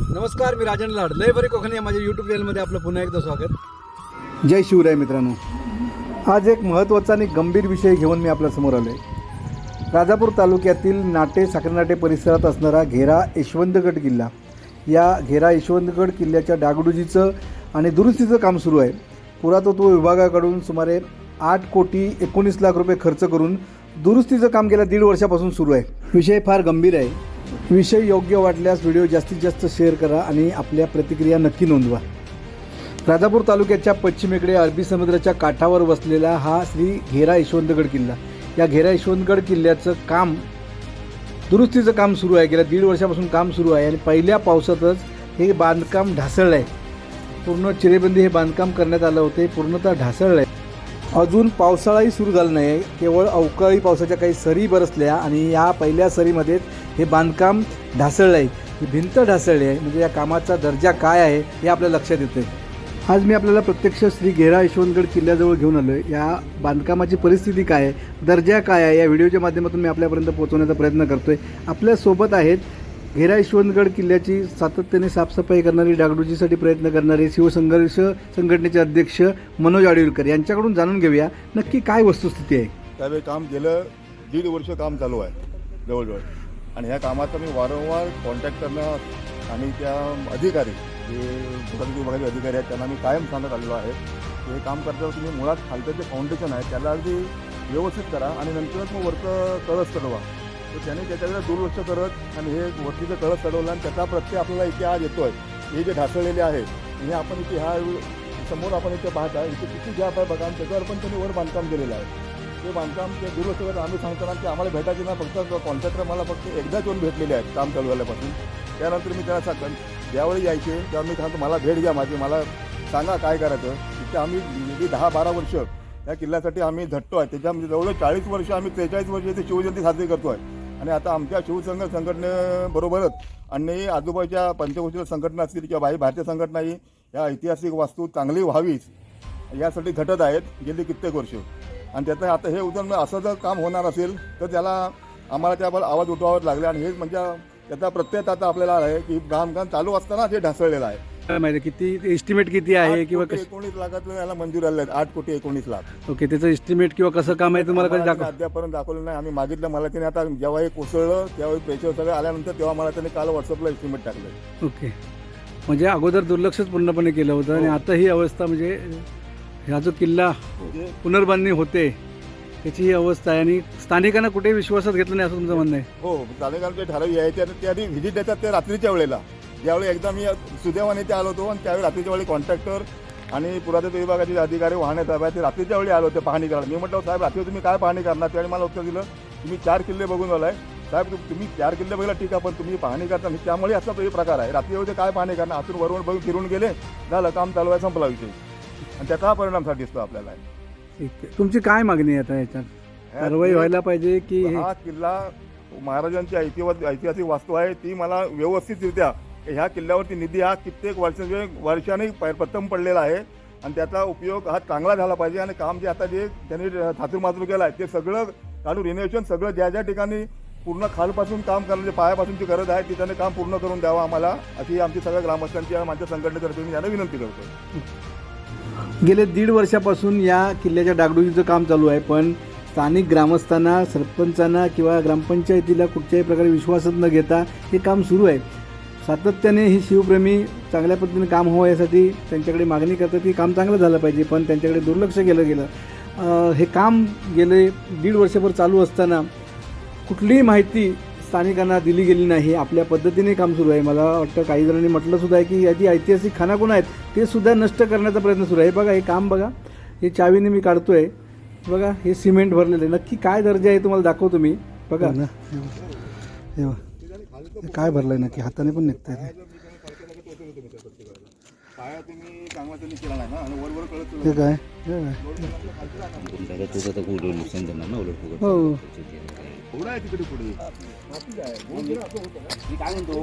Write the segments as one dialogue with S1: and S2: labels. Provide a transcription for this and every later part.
S1: नमस्कार मी राजन लाड. लय बरे कोकणी या माझ्या यूट्यूब चॅनलमध्ये आपलं पुन्हा एकदा स्वागत. जय शिवराय मित्रांनो. आज एक महत्त्वाचा आणि गंभीर विषय घेऊन मी आपल्यासमोर आलो आहे राजापूर तालुक्यातील नाटे साखरनाटे परिसरात असणारा घेरा यशवंतगड किल्ला. या घेरा यशवंतगड किल्ल्याच्या डागडुजीचं आणि दुरुस्तीचं काम सुरू आहे. पुरातत्व विभागाकडून सुमारे आठ कोटी एकोणीस लाख रुपये खर्च करून दुरुस्तीचं काम गेल्या दीड वर्षापासून सुरू आहे. विषय फार गंभीर आहे. विषय योग्य वाटल्यास व्हिडिओ जास्तीत जास्त शेअर करा आणि आपल्या प्रतिक्रिया नक्की नोंदवा. राजापूर तालुक्याच्या पश्चिमेकडे अरबी समुद्राच्या काठावर वसलेला हा श्री घेरा यशवंतगड किल्ला. या घेरा यशवंतगड किल्ल्याचं काम दुरुस्तीचं काम सुरू आहे. गेल्या दीड वर्षापासून काम सुरू आहे आणि पहिल्या पावसातच हे बांधकाम ढासळलं आहे पूर्ण चिरेबंदी हे बांधकाम करण्यात आलं होते. पूर्णतः ढासळलं आहे अजून पावसाळाही सुरू झाला नाही आहे केवळ अवकाळी पावसाच्या काही सरी बरसल्या आणि या पहिल्या सरीमध्येच हे बांधकाम ढासळलं आहे ही भिंत ढासळली आहे. म्हणजे या कामाचा दर्जा काय आहे हे आपल्या लक्षात येतं आज मी आपल्याला प्रत्यक्ष श्री घेरा यशवंतगड किल्ल्याजवळ घेऊन आलो आहे या बांधकामाची परिस्थिती काय आहे? दर्जा काय आहे? या व्हिडिओच्या माध्यमातून मी आपल्यापर्यंत पोहोचवण्याचा प्रयत्न करतो आहे आपल्यासोबत आहेत घेरा यशवंतगड किल्ल्याची सातत्याने साफसफाई करणारी डागडुजीसाठी प्रयत्न करणारे शिवसंघर्ष संघटनेचे अध्यक्ष मनोज आडिवलकर. यांच्याकडून जाणून घेऊया नक्की काय वस्तुस्थिती आहे.
S2: त्यावेळी काम गेलं दीड वर्ष काम चालू आहे जवळजवळ. आणि ह्या कामाचा मी वारंवार कॉन्टॅक्ट करणं आणि त्या अधिकारी जे पुरातत्व विभागाचे अधिकारी आहेत त्यांना मी कायम सांगत आलेलो आहे. हे काम करताना तुम्ही मुळात खालचं जे फाउंडेशन आहे त्याला अगदी व्यवस्थित करा आणि नंतरच मग वरचं कळस चढवा. तर त्याने त्याच्याकडे दुर्लक्ष करत आणि हे वरतीचं कळस चढवलं आणि त्याचा प्रत्यय आपल्याला इथे आज आहे हे जे ढासळलेले आहे हे आपण इथे ह्या समोर आपण इथे पाहत आहे इथे किती ज्या आपण बघा त्याच्यावर पण त्यांनी वर बांधकाम केलेलं आहे. ते बांधकाम ते दुरुस्त करत आम्ही सांगताना की आम्हाला भेटायचे ना फक्त कॉन्ट्रॅक्टर मला फक्त एकदाच येऊन भेटलेले आहेत काम चालू झाल्यापासून. त्यानंतर मी त्याला सांगतो ज्यावेळी यायचे तेव्हा मी सांगतो मला भेट घ्या माझी मला सांगा काय करायचं. तिथे आम्ही गेली दहा बारा वर्ष या किल्ल्यासाठी आम्ही झटतो आहे. त्याच्यामध्ये म्हणजे जवळ चाळीस वर्ष आम्ही त्रेचाळीस वर्ष इथे शिवजयंती साजरी करतो आहे. आणि आता आमच्या शिवसंघ संघटनेबरोबरच अन्य आजूबाजूच्या पंचगोष्टी संघटना असतील किंवा बाहेर भारतीय संघटनाही या ऐतिहासिक वास्तू चांगली व्हावीच यासाठी झटत आहेत गेली कित्येक वर्ष. आणि त्याचं आता हे उदाहरण असं जर काम होणार असेल तर त्याला आम्हाला त्यावर आवाज उठवावा लागले आणि हेच म्हणजे त्याचा प्रत्यय आता आपल्याला आहे की बांधकाम चालू असताना ते ढासळलेलं आहे.
S1: काय माहिती किती एस्टिमेट किती आहे किंवा
S2: एकोणीस लाखातलं याला मंजूर आले आठ कोटी एकोणीस लाख.
S1: ओके त्याचं एस्टिमेट किंवा कसं काम आहे तुम्हाला कधी
S2: आम्हाला
S1: दाखव
S2: त्यांनी अद्यापर्यंत दाखवलं नाही. आम्ही मागितलं मला त्याने आता जेव्हा हे कोसळलं त्यावेळी पैसे सगळे आल्यानंतर तेव्हा मला त्याने काल व्हॉट्सअपला एस्टिमेट टाकलं.
S1: ओके. म्हणजे अगोदर दुर्लक्षच पूर्णपणे केलं होतं आणि
S2: हो.
S1: आता ही अवस्था म्हणजे ह्या जो किल्ला पुनर्बांधणी होते त्याची ही अवस्था आहे आणि स्थानिकांना कुठेही विश्वासात घेतलं नाही असं तुमचं म्हणणं आहे.
S2: हो स्थानिकांकडे ठराव यायचे आणि ते आधी व्हिजिट देतात ते रात्रीच्या वेळेला. ज्यावेळी एकदा मी सुदैवाने ते आलो होतो आणि त्यावेळी रात्रीच्या वेळी कॉन्ट्रॅक्टर आणि पुरातत्व विभागाचे अधिकारी वाहने साहेब ते रात्रीच्या वेळी आलो होते पाहणी करायला. मी म्हटलं साहेब रात्री तुम्ही काय पाहणी करणार? त्यावेळी मला उत्तर दिलं तुम्ही चार किल्ले बघून आलाय. साहेब तुम्ही चार किल्ले बघितला ठीक आहे पण तुम्ही पाहणी करता त्यामुळे असा हे प्रकार आहे. रात्री वेळी ते काय पाहणी करणार? आतून वरवर बघून फिरून गेले झालं काम चालू आहे संपला विषय. आणि त्याचा हा परिणामसाठी दिसतो आपल्याला.
S1: ठीक आहे. तुमची काय मागणी आहे आता याच्यात? कारवाई व्हायला पाहिजे की हे-
S2: हा किल्ला महाराजांची ऐतिहासिक ऐतिहासिक वास्तू आहे ती मला व्यवस्थितरित्या ह्या किल्ल्यावरती निधी हा कित्येक वर्षांचे वर्षाने प- प्रथम पडलेला आहे. आणि त्याचा उपयोग हा चांगला झाला पाहिजे आणि काम जे आता जे त्यांनी थातूर मातूर केलं आहे ते सगळं काढून रिनोव्हेशन सगळं ज्या ज्या ठिकाणी पूर्ण खालपासून काम करण्याची पायापासूनची गरज आहे ती त्याने काम पूर्ण करून द्यावं आम्हाला. अशी आमची सगळ्या ग्रामस्थांची आणि माझ्या संघटनेतर्फे मी त्यांना विनंती करतो
S1: गेले दीड वर्षापासून या किल्ल्याच्या डागडुजीचं काम चालू आहे पण स्थानिक ग्रामस्थांना सरपंचांना किंवा ग्रामपंचायतीला कुठच्याही प्रकारे विश्वासात न घेता हे काम सुरू आहे. सातत्याने ही शिवप्रेमी चांगल्या पद्धतीने काम व्हावं यासाठी त्यांच्याकडे मागणी करतात की काम चांगलं झालं पाहिजे पण त्यांच्याकडे दुर्लक्ष केलं गेलं. हे काम गेले दीड वर्षभर चालू असताना कुठलीही माहिती स्थानिकांना दिली गेली नाही आपल्या पद्धतीने काम सुरू आहे. मला वाटतं काही जणांनी म्हटलं सुद्धा आहे की याची ऐतिहासिक खानाखुण आहेत ते सुद्धा नष्ट करण्याचा प्रयत्न सुरू आहे. हे बघा हे काम बघा. हे चावीने मी काढतो आहे बघा हे सिमेंट भरलेलं आहे. नक्की काय दर्जा आहे तुम्हाला दाखवतो मी. बघा. ना काय भरलं आहे नक्की? हाताने पण निघत आहे हे. काय
S3: तुझं तर नुकसान देणार ना उलट फुकट
S1: हो.
S2: एवढा आहे तिकडे पुढे.
S4: मी काय म्हणतो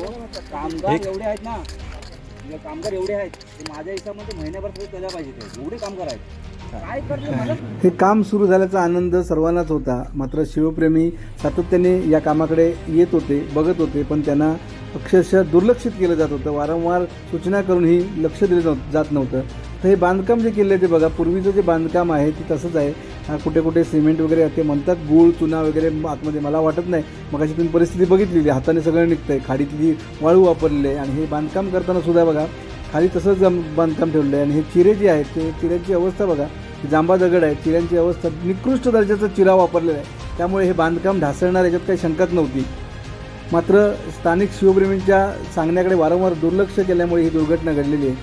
S4: कामगार एवढे आहेत ना म्हणजे कामगार एवढे आहेत ते माझ्या महिन्याभर तरी केल्या पाहिजे ते. एवढे कामगार आहेत. काय करते मला?
S1: हे काम सुरू झाल्याचा आनंद सर्वांनाच होता. मात्र शिवप्रेमी सातत्याने या कामाकडे येत होते बघत होते पण त्यांना अक्षरशः दुर्लक्षित केलं जात होतं. वारंवार सूचना करूनही लक्ष दिलं जात- जात नव्हतं. तर हे बांधकाम जे केलं आहे ते बघा पूर्वीचं जे बांधकाम आहे ते तसंच आहे. कुठे कुठे सिमेंट वगैरे ते म्हणतात गूळ चुना वगैरे आतमध्ये मला वाटत नाही. मग अशी तुम्ही परिस्थिती बघितलेली आहे. हाताने सगळं निघतंय. खाडीतली वाळू वापरलेली आहे. आणि हे बांधकाम करताना सुद्धा बघा खाली तसंच जम- बांधकाम ठेवलं आहे. आणि हे चिरे जे आहेत ते चिऱ्यांची अवस्था बघा. जांबा दगड आहे. चिऱ्यांची अवस्था निकृष्ट दर्जाचा चिरा वापरलेला आहे. त्यामुळे हे बांधकाम ढासळणार याच्यात काही शंकाच नव्हती. मात्र स्थानिक शिवप्रेमींच्या सांगण्याकडे वारंवार दुर्लक्ष केल्यामुळे ही दुर्घटना घडलेली आहे.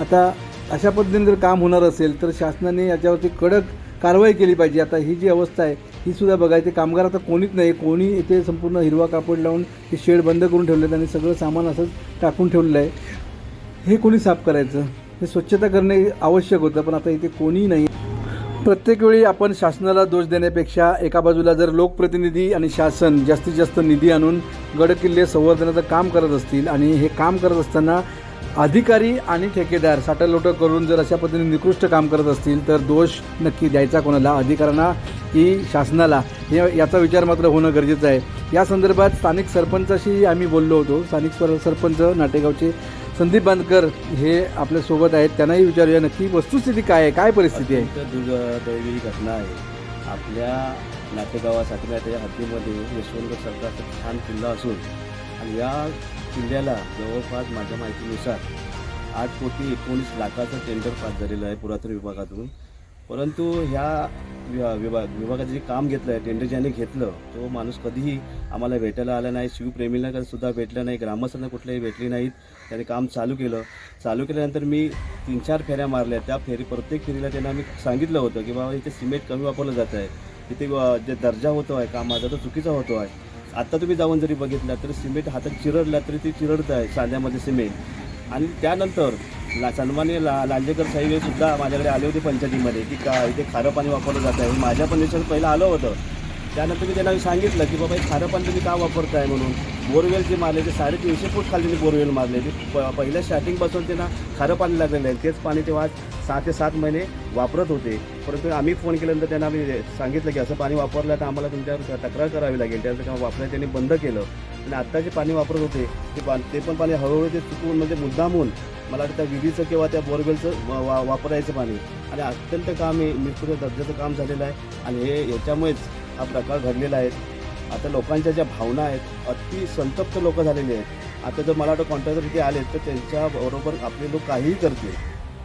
S1: आता अशा पद्धतीने जर काम होणार असेल तर शासनाने याच्यावरती कडक कारवाई केली पाहिजे. आता ही जी अवस्था आहे ही सुद्धा बघायचे कामगार आता कोणीच नाही. कोणी इथे संपूर्ण हिरवा कापड लावून ते शेड बंद करून ठेवलेत आणि सगळं सामान असंच टाकून ठेवलेलं आहे. हे कोणी साफ करायचं? हे स्वच्छता करणे आवश्यक होतं पण आता इथे कोणीही नाही. प्रत्येक वेळी आपण शासनाला दोष देण्यापेक्षा एका बाजूला जर लोकप्रतिनिधी आणि शासन जास्तीत जास्त निधी आणून गडकिल्ले संवर्धनाचं काम करत असतील आणि हे काम करत असताना अधिकारी आणि ठेकेदार साठालोटं करून जर अशा पद्धतीने निकृष्ट काम करत असतील तर दोष नक्की द्यायचा कोणाला? अधिकाऱ्यांना की शासनाला? हे याचा विचार मात्र होणं गरजेचं आहे. या संदर्भात स्थानिक सरपंचाशी आम्ही बोललो होतो. स्थानिक सरपंच नाटेगावचे संदीप बांदकर हे आपल्यासोबत आहेत. त्यांनाही विचारूया नक्की वस्तुस्थिती काय आहे? काय परिस्थिती आहे?
S5: दुर्दैवी घटना आहे. आपल्या नातेगावासाठी त्याच्या हद्दीमध्ये यशवंत सरकारचा छान किल्ला असून आणि या किल्ल्याला जवळपास माझ्या माहितीनुसार आठ कोटी एकोणीस लाखाचं टेंडर पास झालेलं आहे पुरातन विभागातून. परंतु ह्या विभाग विभागाचं जे काम घेतलं आहे टेंडर ज्याने घेतलं तो माणूस कधीही आम्हाला भेटायला आला नाही. शिवप्रेमीला सुद्धा भेटलं नाही ग्रामस्थांना कुठल्याही भेटली नाहीत. त्याने काम चालू केलं. चालू केल्यानंतर मी तीन चार फेऱ्या मारल्या. त्या फेरी प्रत्येक फेरीला त्यांना मी सांगितलं होतं की बाबा इथे सिमेंट कमी वापरलं जात आहे. इथे जे दर्जा होतो आहे कामाचा तो चुकीचा होतो आहे. आत्ता तुम्ही जाऊन जरी बघितलं तरी सिमेंट हातात चिरडला तरी ते चिरडत आहे सांध्यामध्ये सिमेंट. आणि त्यानंतर ला सन्मान्य ला लांजेकर साहेब हे सुद्धा माझ्याकडे आले होते पंचायतीमध्ये की का इथे खारं पाणी वापरलं जात आहे. माझ्या पण देशात पहिलं आलं होतं. त्यानंतर मी त्यांना सांगितलं की बाबा हे खारं पाणी तुम्ही का वापरताय म्हणून? बोरवेल जे मारले ते साडेतीनशे फूट खाली त्यांनी बोरवेल मारले ते प पहिल्या स्टार्टिंगपासून त्यांना खारं पाणी लागलेलं आहे. तेच पाणी तेव्हा सहा ते सात महिने वापरत होते. परंतु आम्ही फोन केल्यानंतर त्यांना आम्ही सांगितलं की असं पाणी वापरलं तर आम्हाला तुमच्यावर तक्रार करावी लागेल. त्यानंतर तेव्हा वापरायला त्यांनी बंद केलं. आणि आत्ता जे पाणी वापरत होते ते पा ते पण पाणी हळूहळू ते चुकवून म्हणजे मुद्दामून मला त्या विहिरीचं किंवा त्या बोरवेलचं वा- वा वापरायचं पाणी. आणि अत्यंत काम हे निष्ठुर दर्जाचं काम झालेलं आहे. आणि हे याच्यामुळेच हा प्रकार घडलेला आहे. आता लोकांच्या ज्या भावना आहेत अति संतप्त लोक झालेले आहेत. आता जर मला वाटतं कॉन्ट्रॅक्टर इथे आले तर त्यांच्याबरोबर आपले लोक काहीही करतील.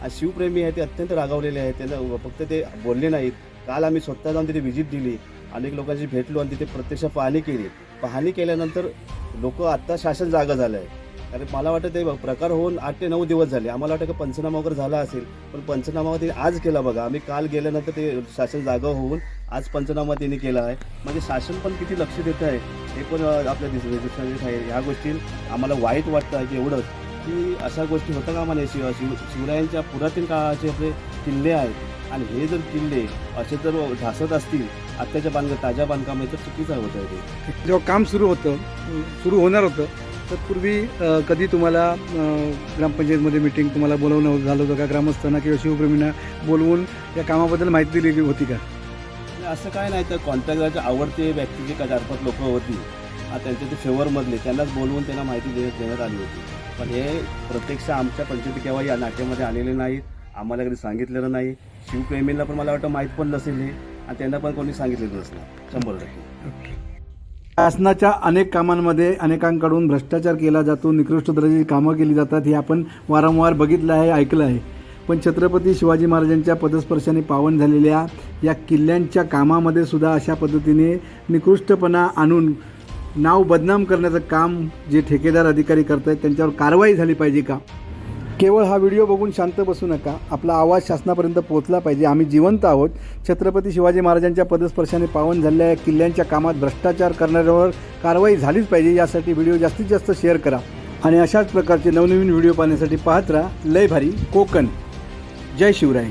S5: आणि शिवप्रेमी आहे ते अत्यंत रागावलेले आहेत. त्यांना फक्त ते बोलले नाहीत. काल आम्ही स्वतः जाऊन तिथे व्हिजिट दिली. अनेक लोकांशी भेटलो आणि तिथे प्रत्यक्ष पाहणी केली. पाहणी केल्यानंतर लोक आत्ता शासन जागा झालं आहे कारण मला वाटतं ते प्रकार होऊन आठ ते नऊ दिवस झाले. आम्हाला वाटतं की पंचनामा वगैरे झाला असेल पण पंचनामा ते आज केला बघा. आम्ही काल गेल्यानंतर ते शासन जागा होऊन आज पंचनामा त्यांनी केला आहे. म्हणजे शासन पण किती लक्ष देत आहे हे पण आपल्या दिसत आहे ह्या गोष्टी आम्हाला वाईट वाटतं आहे की एवढंच. की अशा गोष्टी होतं का म्हणे शिव शिव शिवरायांच्या पुरातन काळाचे आपले किल्ले आहेत. आणि हे जर किल्ले असे जर ढासत असतील आत्ताच्या बांधकाम ताज्या बांधकामात तर चुकीचं होतं आहे ते.
S1: जेव्हा काम सुरू होतं सुरू होणार होतं तर पूर्वी अ, कधी तुम्हाला ग्रामपंचायतमध्ये मिटिंग तुम्हाला बोलवणं झालं होतं का? ग्रामस्थांना किंवा शिवप्रेमींना बोलवून या कामाबद्दल माहिती दिली होती का?
S5: असं काय नाही. तर कॉन्ट्रॅक्टरचे आवडते व्यक्ती जे चार पाच लोक होती. आ, त्यांचे ते फेवरमधले त्यांनाच बोलवून त्यांना माहिती देण्यात देण्यात आली होती. पण हे प्रत्यक्ष आमच्या पंचायती केव्हा या नाट्यामध्ये आलेले नाहीत. आम्हाला कधी सांगितलेलं नाही. शिवप्रेमींना पण मला वाटतं माहीत पण नसेल हे. आणि त्यांना पण कोणी सांगितलेलं नसणार शंभर टक्के.
S1: शासनाच्या अनेक कामांमध्ये अनेकांकडून भ्रष्टाचार केला जातो निकृष्ट दर्जाची कामं केली जातात हे आपण वारंवार बघितलं आहे ऐकलं आहे. पण छत्रपती शिवाजी महाराजांच्या पदस्पर्शाने पावन झालेल्या या किल्ल्यांच्या कामामध्ये सुद्धा अशा पद्धतीने निकृष्टपणा आणून नाव बदनाम करण्याचं काम जे ठेकेदार अधिकारी करत आहेत त्यांच्यावर कारवाई झाली पाहिजे का? केवळ हा व्हिडिओ बघून शांत बसू नका. आपला आवाज शासनापर्यंत पोहोचला पाहिजे. आम्ही जिवंत आहोत. छत्रपती शिवाजी महाराजांच्या पदस्पर्शाने पावन झालेल्या या किल्ल्यांच्या कामात भ्रष्टाचार करणाऱ्यावर कारवाई झालीच पाहिजे. यासाठी व्हिडिओ जास्तीत जास्त शेअर करा आणि अशाच प्रकारचे नवनवीन व्हिडिओ पाहण्यासाठी पाहत राहा. लय भारी कोकण. जय शिवराय.